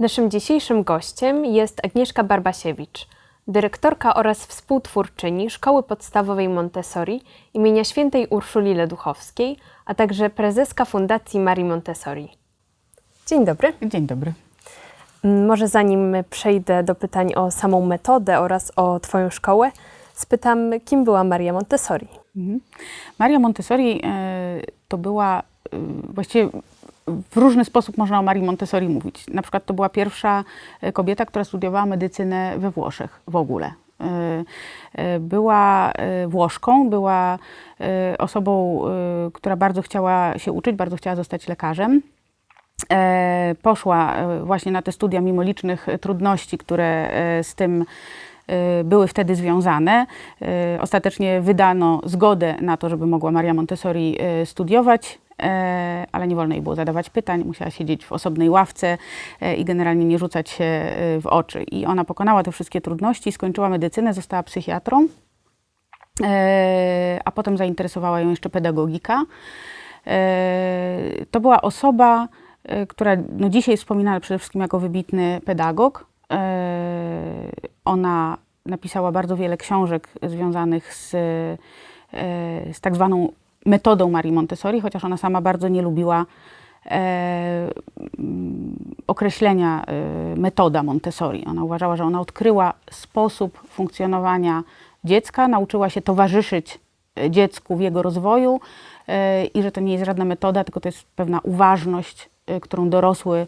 Naszym dzisiejszym gościem jest Agnieszka Barbasiewicz, dyrektorka oraz współtwórczyni Szkoły Podstawowej Montessori imienia świętej Urszuli Leduchowskiej, a także prezeska Fundacji Marii Montessori. Dzień dobry. Dzień dobry. Mm, Może zanim przejdę do pytań o samą metodę oraz o Twoją szkołę, spytam, kim była Maria Montessori? Mhm. Maria Montessori e, to była e, właściwie w różny sposób można o Marii Montessori mówić. Na przykład to była pierwsza e, kobieta, która studiowała medycynę we Włoszech w ogóle. E, e, Była Włoszką, była osobą, która bardzo chciała się uczyć, bardzo chciała zostać lekarzem. Poszła właśnie na te studia mimo licznych trudności, które z tym były wtedy związane. E, Ostatecznie wydano zgodę na to, żeby mogła Maria Montessori e, studiować, ale nie wolno jej było zadawać pytań, musiała siedzieć w osobnej ławce i generalnie nie rzucać się w oczy. I ona pokonała te wszystkie trudności, skończyła medycynę, została psychiatrą, a potem zainteresowała ją jeszcze pedagogika. To była osoba, która no dzisiaj wspominana przede wszystkim jako wybitny pedagog. E, Ona napisała bardzo wiele książek związanych z, e, z tak zwaną metodą Marii Montessori, chociaż ona sama bardzo nie lubiła e, mm, określenia e, metoda Montessori. Ona uważała, że ona odkryła sposób funkcjonowania dziecka, nauczyła się towarzyszyć e, dziecku w jego rozwoju e, i że to nie jest żadna metoda, tylko to jest pewna uważność, e, którą dorosły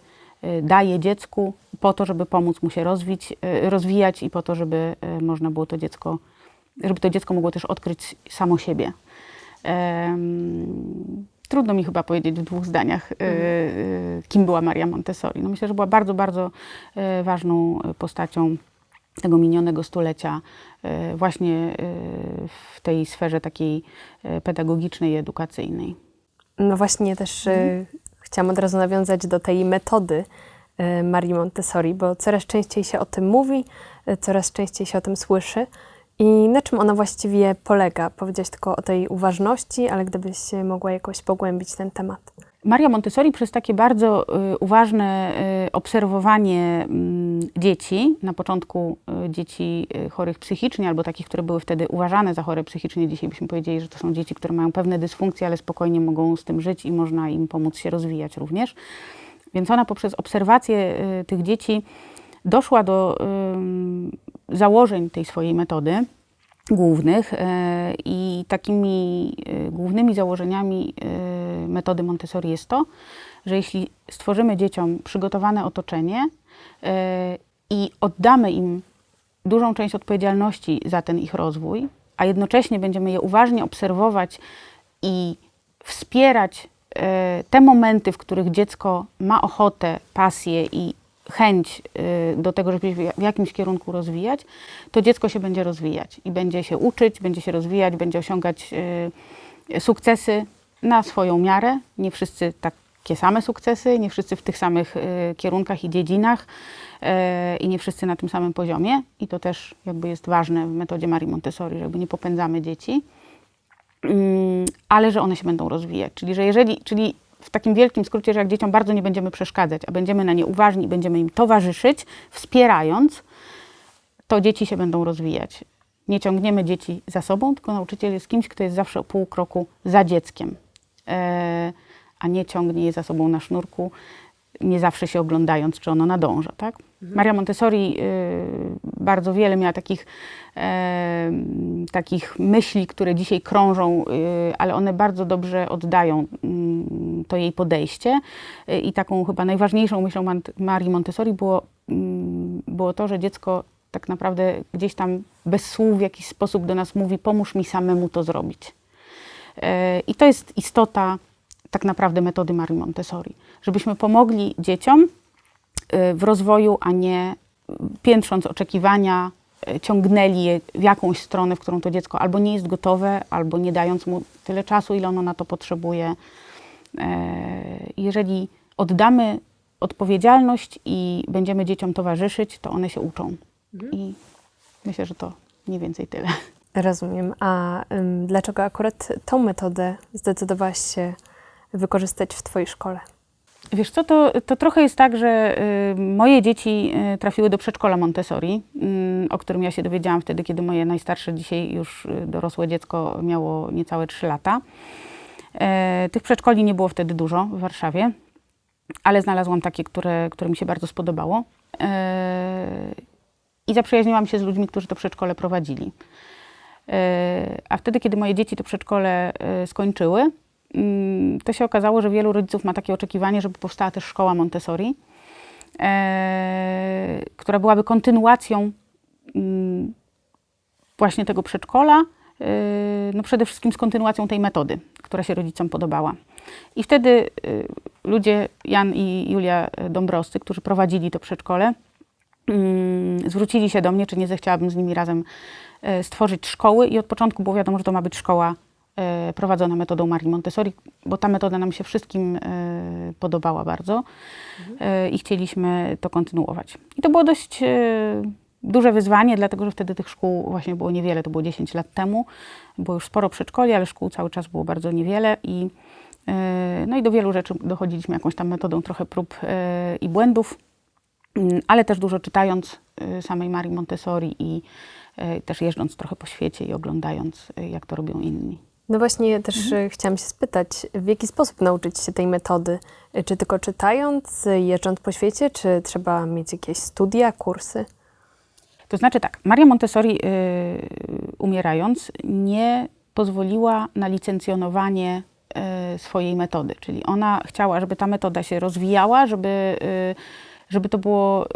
daje dziecku po to, żeby pomóc mu się rozwić, e, rozwijać i po to, żeby e, można było to dziecko, żeby to dziecko mogło też odkryć samo siebie. Trudno mi chyba powiedzieć w dwóch zdaniach, kim była Maria Montessori. No myślę, że była bardzo, bardzo ważną postacią tego minionego stulecia, właśnie w tej sferze takiej pedagogicznej i edukacyjnej. No właśnie też e, chciałam od razu nawiązać do tej metody e, Marii Montessori, bo coraz częściej się o tym mówi, e, coraz częściej się o tym słyszy. I na czym ona właściwie polega? Powiedziałeś tylko o tej uważności, ale gdybyś mogła jakoś pogłębić ten temat. Maria Montessori przez takie bardzo y, uważne y, obserwowanie mm, dzieci, na początku y, dzieci chorych psychicznie albo takich, które były wtedy uważane za chore psychicznie, dzisiaj byśmy powiedzieli, że to są dzieci, które mają pewne dysfunkcje, ale spokojnie mogą z tym żyć i można im pomóc się rozwijać również. Więc ona poprzez obserwację tych dzieci doszła do założeń tej swojej metody głównych e, i takimi e, głównymi założeniami e, metody Montessori jest to, że jeśli stworzymy dzieciom przygotowane otoczenie e, i oddamy im dużą część odpowiedzialności za ten ich rozwój, a jednocześnie będziemy je uważnie obserwować i wspierać te momenty, w których dziecko ma ochotę, pasję i chęć e, do tego, żeby się w jakimś kierunku rozwijać, to dziecko się będzie rozwijać i będzie się uczyć, będzie się rozwijać, będzie osiągać e, sukcesy na swoją miarę. Nie wszyscy takie same sukcesy, nie wszyscy w tych samych e, kierunkach i dziedzinach i nie wszyscy na tym samym poziomie. I to też jakby jest ważne w metodzie Marii Montessori, żeby nie popędzamy dzieci, Mm, ale że one się będą rozwijać. Czyli, że jeżeli, czyli w takim wielkim skrócie, że jak dzieciom bardzo nie będziemy przeszkadzać, a będziemy na nie uważni i będziemy im towarzyszyć, wspierając, to dzieci się będą rozwijać. Nie ciągniemy dzieci za sobą, tylko nauczyciel jest kimś, kto jest zawsze o pół kroku za dzieckiem, e, a nie ciągnie je za sobą na sznurku, nie zawsze się oglądając, czy ono nadąża. Tak? Maria Montessori y, bardzo wiele miała takich, e, takich myśli, które dzisiaj krążą, y, ale one bardzo dobrze oddają mm, to jej podejście. Y, I taką chyba najważniejszą myślą Marii Montessori było, mm, było to, że dziecko tak naprawdę gdzieś tam bez słów w jakiś sposób do nas mówi, pomóż mi samemu to zrobić. E, I to jest istota tak naprawdę metody Marii Montessori, żebyśmy pomogli dzieciom y, w rozwoju, a nie y, piętrząc oczekiwania, y, ciągnęli je w jakąś stronę, w którą to dziecko albo nie jest gotowe, albo nie dając mu tyle czasu, ile ono na to potrzebuje. E, Jeżeli oddamy odpowiedzialność i będziemy dzieciom towarzyszyć, to one się uczą. I myślę, że to mniej więcej tyle. Rozumiem. A ym, dlaczego akurat tą metodę zdecydowałaś się wykorzystać w Twojej szkole? Wiesz co, to, to trochę jest tak, że y, moje dzieci y, trafiły do przedszkola Montessori, y, o którym ja się dowiedziałam wtedy, kiedy moje najstarsze dzisiaj już y, dorosłe dziecko miało niecałe 3 lata. E, tych przedszkoli nie było wtedy dużo w Warszawie, ale znalazłam takie, które, które mi się bardzo spodobało. E, I zaprzyjaźniłam się z ludźmi, którzy to przedszkole prowadzili. E, A wtedy, kiedy moje dzieci to przedszkole skończyły, mm, to się okazało, że wielu rodziców ma takie oczekiwanie, żeby powstała też szkoła Montessori, która byłaby kontynuacją mm, właśnie tego przedszkola, no przede wszystkim z kontynuacją tej metody, która się rodzicom podobała. I wtedy e, ludzie, Jan i Julia Dąbrowscy, którzy prowadzili to przedszkole, mm, zwrócili się do mnie, czy nie zechciałabym z nimi razem e, stworzyć szkoły i od początku było wiadomo, że to ma być szkoła e, prowadzona metodą Marii Montessori, bo ta metoda nam się wszystkim e, podobała bardzo e, i chcieliśmy to kontynuować. I to było dość duże wyzwanie, dlatego że wtedy tych szkół właśnie było niewiele, to było 10 lat temu. Było już sporo przedszkoli, ale szkół cały czas było bardzo niewiele i e, no i do wielu rzeczy dochodziliśmy jakąś tam metodą trochę prób e, i błędów. Mm, ale też dużo czytając y, samej Marii Montessori i y, też jeżdżąc trochę po świecie i oglądając, y, jak to robią inni. No właśnie też e, chciałam się spytać, w jaki sposób nauczyć się tej metody? Czy tylko czytając, jeżdżąc po świecie, czy trzeba mieć jakieś studia, kursy? To znaczy tak, Maria Montessori y, umierając nie pozwoliła na licencjonowanie y, swojej metody, czyli ona chciała, żeby ta metoda się rozwijała, żeby, y, żeby to było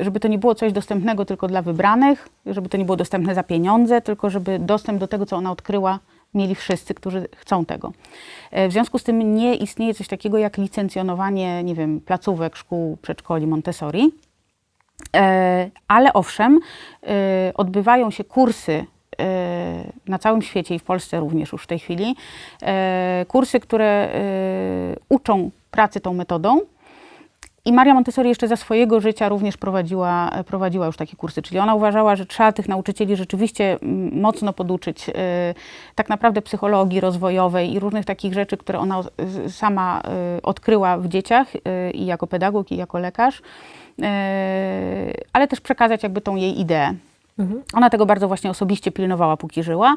żeby to nie było coś dostępnego tylko dla wybranych, żeby to nie było dostępne za pieniądze, tylko żeby dostęp do tego, co ona odkryła, mieli wszyscy, którzy chcą tego. E, W związku z tym nie istnieje coś takiego jak licencjonowanie, nie wiem, placówek, szkół, przedszkoli Montessori. E, Ale owszem, e, odbywają się kursy e, na całym świecie i w Polsce również już w tej chwili, kursy, które uczą pracy tą metodą. I Maria Montessori jeszcze za swojego życia również prowadziła, prowadziła już takie kursy, czyli ona uważała, że trzeba tych nauczycieli rzeczywiście mm, mocno poduczyć, e, tak naprawdę psychologii rozwojowej i różnych takich rzeczy, które ona e, sama e, odkryła w dzieciach e, i jako pedagog, i jako lekarz, e, ale też przekazać jakby tą jej ideę. Ona tego bardzo właśnie osobiście pilnowała, póki żyła.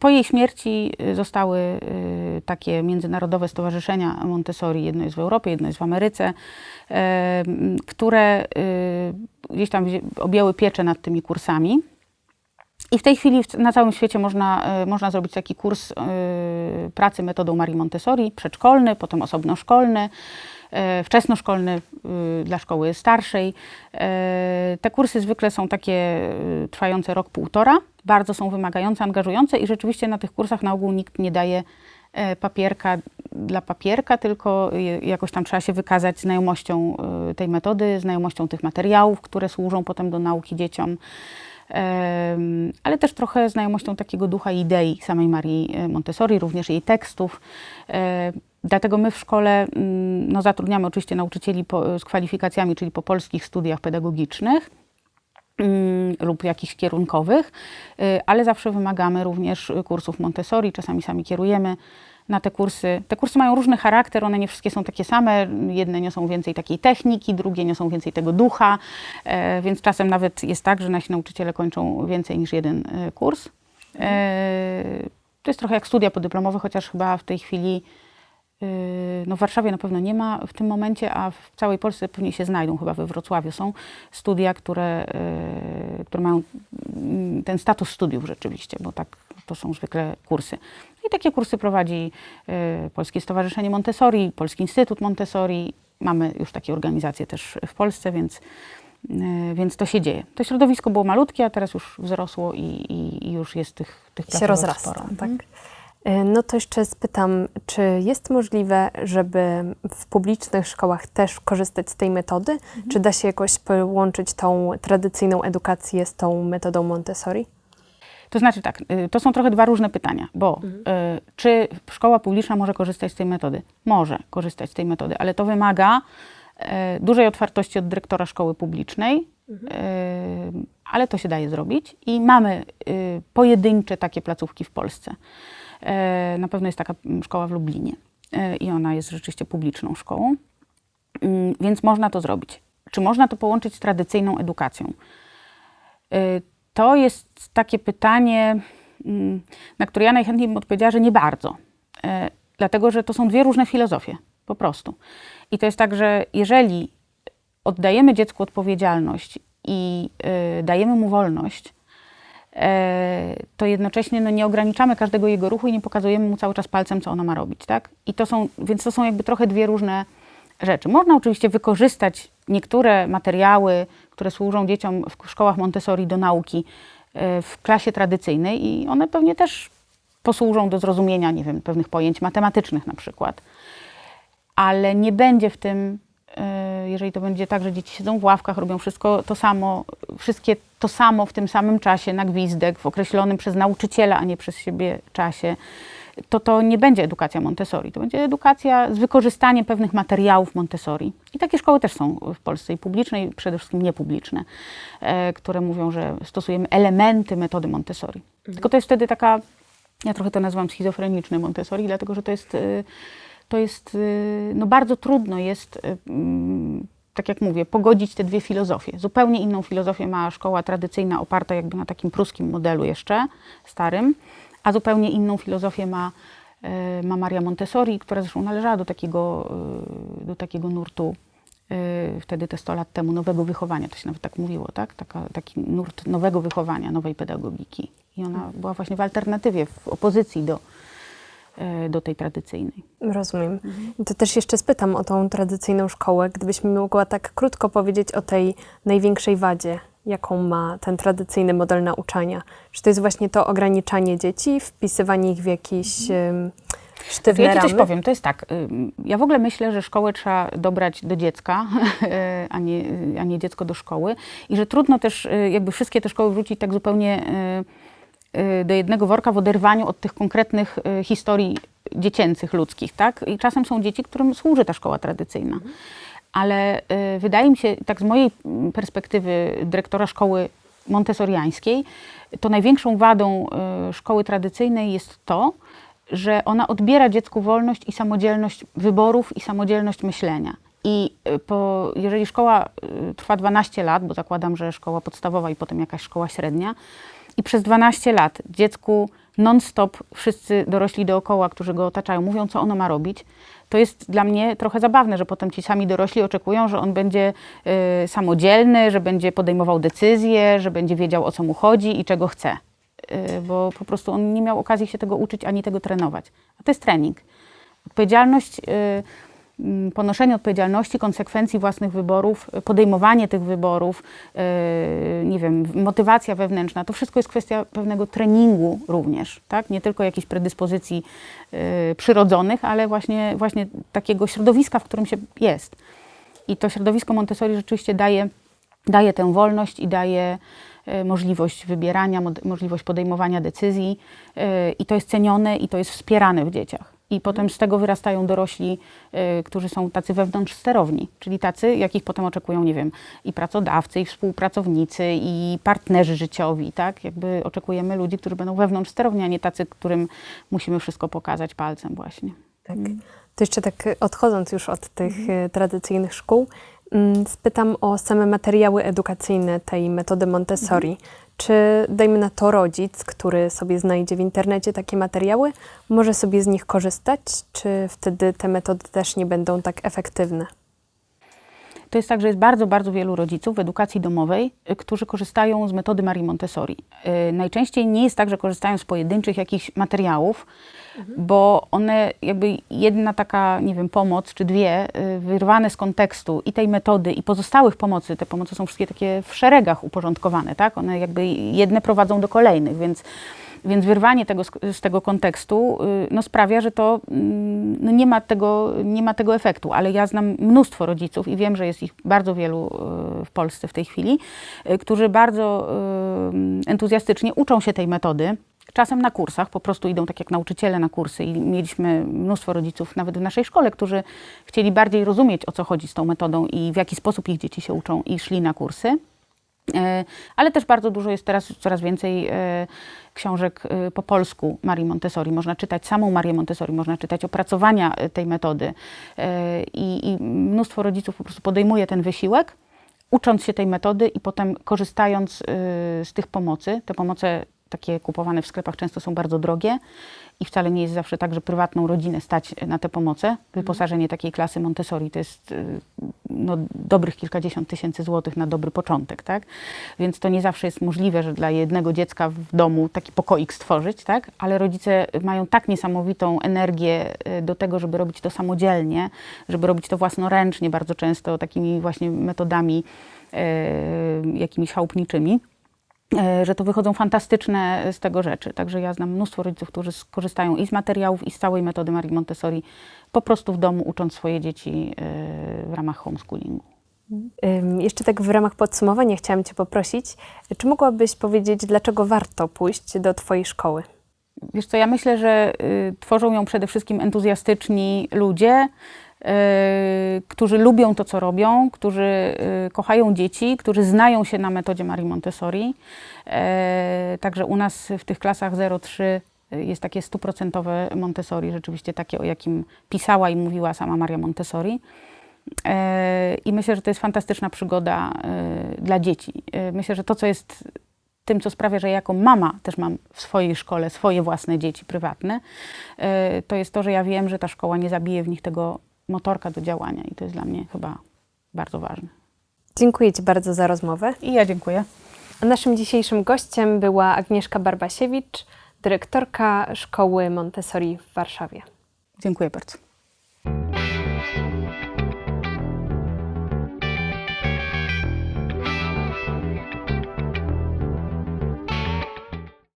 Po jej śmierci y, zostały y, takie międzynarodowe stowarzyszenia Montessori, jedno jest w Europie, jedno jest w Ameryce, m, które y, gdzieś tam objęły pieczę nad tymi kursami. I w tej chwili na całym świecie można, e, można zrobić taki kurs e, pracy metodą Marii Montessori, przedszkolny, potem osobnoszkolny, e, wczesnoszkolny e, dla szkoły starszej. Te kursy zwykle są takie trwające rok, półtora, bardzo są wymagające, angażujące i rzeczywiście na tych kursach na ogół nikt nie daje papierka dla papierka, tylko jakoś tam trzeba się wykazać znajomością tej metody, znajomością tych materiałów, które służą potem do nauki dzieciom. Ale też trochę znajomością takiego ducha i idei samej Marii e, Montessori, również jej tekstów. E, Dlatego my w szkole mm, no, zatrudniamy oczywiście nauczycieli po, z kwalifikacjami, czyli po polskich studiach pedagogicznych mm, lub jakichś kierunkowych, y, ale zawsze wymagamy również kursów Montessori, czasami sami kierujemy na te kursy. Te kursy mają różny charakter, one nie wszystkie są takie same. Jedne niosą więcej takiej techniki, drugie niosą więcej tego ducha, e, więc czasem nawet jest tak, że nasi nauczyciele kończą więcej niż jeden e, kurs. E, To jest trochę jak studia podyplomowe, chociaż chyba w tej chwili No w Warszawie na pewno nie ma w tym momencie, a w całej Polsce pewnie się znajdą, chyba we Wrocławiu są studia, które, które mają mm, ten status studiów rzeczywiście, bo tak to są zwykle kursy. I takie kursy prowadzi yy, Polskie Stowarzyszenie Montessori, Polski Instytut Montessori. Mamy już takie organizacje też w Polsce, więc, yy, więc to się dzieje. To środowisko było malutkie, a teraz już wzrosło i, i, i już jest tych, tych się placówek rozrasta. sporo. Tak. E, No to jeszcze spytam, czy jest możliwe, żeby w publicznych szkołach też korzystać z tej metody? Czy da się jakoś połączyć tą tradycyjną edukację z tą metodą Montessori? To znaczy tak, y, to są trochę dwa różne pytania, bo y, czy szkoła publiczna może korzystać z tej metody? Może korzystać z tej metody, ale to wymaga y, dużej otwartości od dyrektora szkoły publicznej, y, ale to się daje zrobić i mamy y, pojedyncze takie placówki w Polsce. Y, Na pewno jest taka szkoła w Lublinie. i ona jest rzeczywiście publiczną szkołą, Mm, więc można to zrobić. Czy można to połączyć z tradycyjną edukacją? Y, To jest takie pytanie, mm, na które ja najchętniej bym odpowiedziała, że nie bardzo. Y, Dlatego, że to są dwie różne filozofie, po prostu. I to jest tak, że jeżeli oddajemy dziecku odpowiedzialność i y, dajemy mu wolność, e, to jednocześnie no, nie ograniczamy każdego jego ruchu i nie pokazujemy mu cały czas palcem, co ona ma robić, tak? I to są, więc to są jakby trochę dwie różne rzeczy. Można oczywiście wykorzystać niektóre materiały, które służą dzieciom w szkołach Montessori do nauki e, w klasie tradycyjnej i one pewnie też posłużą do zrozumienia, nie wiem, pewnych pojęć matematycznych na przykład. Ale nie będzie w tym, e, jeżeli to będzie tak, że dzieci siedzą w ławkach, robią wszystko to samo, wszystkie to samo w tym samym czasie, na gwizdek, w określonym przez nauczyciela, a nie przez siebie czasie, to to nie będzie edukacja Montessori. To będzie edukacja z wykorzystaniem pewnych materiałów Montessori. I takie szkoły też są w Polsce i publiczne, i przede wszystkim niepubliczne, e, które mówią, że stosujemy elementy metody Montessori. Tylko to jest wtedy taka, ja trochę to nazywam schizofreniczny Montessori, dlatego że to jest, y, to jest y, no bardzo trudno jest, mm, tak jak mówię, pogodzić te dwie filozofie. Zupełnie inną filozofię ma szkoła tradycyjna oparta jakby na takim pruskim modelu jeszcze, starym, a zupełnie inną filozofię ma, e, ma Maria Montessori, która zresztą należała do takiego, e, do takiego nurtu e, wtedy te 100 lat temu nowego wychowania, to się nawet tak mówiło, tak? Taka, taki nurt nowego wychowania, nowej pedagogiki. I ona była właśnie w alternatywie, w opozycji do, do tej tradycyjnej. Rozumiem. I To też jeszcze spytam o tą tradycyjną szkołę. Gdybyś mi mogła tak krótko powiedzieć o tej największej wadzie, jaką ma ten tradycyjny model nauczania. Czy to jest właśnie to ograniczanie dzieci, wpisywanie ich w jakieś um, sztywne Ja ci coś ramy? powiem, to jest tak. Ja w ogóle myślę, że szkołę trzeba dobrać do dziecka, a nie, a nie dziecko do szkoły. I że trudno też y, jakby wszystkie te szkoły wrzucić tak zupełnie y, do jednego worka w oderwaniu od tych konkretnych historii dziecięcych, ludzkich, tak? I czasem są dzieci, którym służy ta szkoła tradycyjna. Ale y, wydaje mi się, tak z mojej mm, perspektywy dyrektora szkoły montessoriańskiej, to największą wadą y, szkoły tradycyjnej jest to, że ona odbiera dziecku wolność i samodzielność wyborów i samodzielność myślenia. I y, po, jeżeli szkoła trwa 12 lat, bo zakładam, że szkoła podstawowa i potem jakaś szkoła średnia, i przez 12 lat dziecku non-stop wszyscy dorośli dookoła, którzy go otaczają, mówią, co ono ma robić, to jest dla mnie trochę zabawne, że potem ci sami dorośli oczekują, że on będzie y, samodzielny, że będzie podejmował decyzje, że będzie wiedział, o co mu chodzi i czego chce. Y, bo po prostu on nie miał okazji się tego uczyć ani tego trenować. A to jest trening. Odpowiedzialność, y, ponoszenie odpowiedzialności, konsekwencji własnych wyborów, y, podejmowanie tych wyborów, y, nie wiem, motywacja wewnętrzna, to wszystko jest kwestia pewnego treningu również, tak? Nie tylko jakichś predyspozycji y, przyrodzonych, ale właśnie, właśnie takiego środowiska, w którym się jest. I to środowisko Montessori rzeczywiście daje, daje tę wolność i daje możliwość wybierania, możliwość podejmowania decyzji i to jest cenione i to jest wspierane w dzieciach. I potem z tego wyrastają dorośli, e, którzy są tacy wewnątrz sterowni, czyli tacy, jakich potem oczekują, nie wiem, i pracodawcy, i współpracownicy, i partnerzy życiowi, tak? Jakby oczekujemy ludzi, którzy będą wewnątrz sterowni, a nie tacy, którym musimy wszystko pokazać palcem właśnie. Tak. To jeszcze tak y, odchodząc już od tych y, tradycyjnych szkół, spytam o same materiały edukacyjne tej metody Montessori. Czy dajmy na to rodzic, który sobie znajdzie w internecie takie materiały, może sobie z nich korzystać, czy wtedy te metody też nie będą tak efektywne? To jest tak, że jest bardzo, bardzo wielu rodziców w edukacji domowej, y, którzy korzystają z metody Marii Montessori. Y, Najczęściej nie jest tak, że korzystają z pojedynczych jakichś materiałów, bo one jakby jedna taka, nie wiem, pomoc czy dwie y, wyrwane z kontekstu i tej metody i pozostałych pomocy, te pomoce są wszystkie takie w szeregach uporządkowane, tak? One jakby jedne prowadzą do kolejnych, więc więc wyrwanie tego z, tego kontekstu y, no, sprawia, że to mm, no, nie, ma tego, nie ma tego efektu. Ale ja znam mnóstwo rodziców i wiem, że jest ich bardzo wielu y, w Polsce w tej chwili, y, którzy bardzo entuzjastycznie uczą się tej metody. Czasem na kursach, po prostu idą tak jak nauczyciele na kursy i mieliśmy mnóstwo rodziców nawet w naszej szkole, którzy chcieli bardziej rozumieć o co chodzi z tą metodą i w jaki sposób ich dzieci się uczą i szli na kursy. E, Ale też bardzo dużo jest teraz, coraz więcej e, książek e, po polsku Marii Montessori. Można czytać samą Marię Montessori, można czytać opracowania tej metody. I, I mnóstwo rodziców po prostu podejmuje ten wysiłek, ucząc się tej metody i potem korzystając z tych pomocy. Te pomoce takie kupowane w sklepach często są bardzo drogie i wcale nie jest zawsze tak, że prywatną rodzinę stać na te pomoce. Wyposażenie takiej klasy Montessori to jest y, no, dobrych kilkadziesiąt tysięcy złotych na dobry początek, tak? Więc to nie zawsze jest możliwe, że dla jednego dziecka w domu taki pokoik stworzyć, tak? Ale rodzice mają tak niesamowitą energię y, do tego, żeby robić to samodzielnie, żeby robić to własnoręcznie, bardzo często takimi właśnie metodami y, jakimiś chałupniczymi e, że to wychodzą fantastyczne z tego rzeczy. Także ja znam mnóstwo rodziców, którzy skorzystają i z materiałów, i z całej metody Marii Montessori, po prostu w domu ucząc swoje dzieci e, w ramach homeschoolingu. Jeszcze tak w ramach podsumowania chciałam Cię poprosić, czy mogłabyś powiedzieć, dlaczego warto pójść do Twojej szkoły? Wiesz co, ja myślę, że y, tworzą ją przede wszystkim entuzjastyczni ludzie, którzy lubią to, co robią, którzy y, kochają dzieci, którzy znają się na metodzie Marii Montessori. E, także u nas w tych klasach 0-3 jest takie stuprocentowe Montessori, rzeczywiście takie, o jakim pisała i mówiła sama Maria Montessori. I myślę, że to jest fantastyczna przygoda dla dzieci. Myślę, że to, co jest tym, co sprawia, że ja jako mama też mam w swojej szkole swoje własne dzieci prywatne, to jest to, że ja wiem, że ta szkoła nie zabije w nich tego motorka do działania i to jest dla mnie chyba bardzo ważne. Dziękuję Ci bardzo za rozmowę. I ja dziękuję. A naszym dzisiejszym gościem była Agnieszka Barbasiewicz, dyrektorka Szkoły Montessori w Warszawie. Dziękuję bardzo.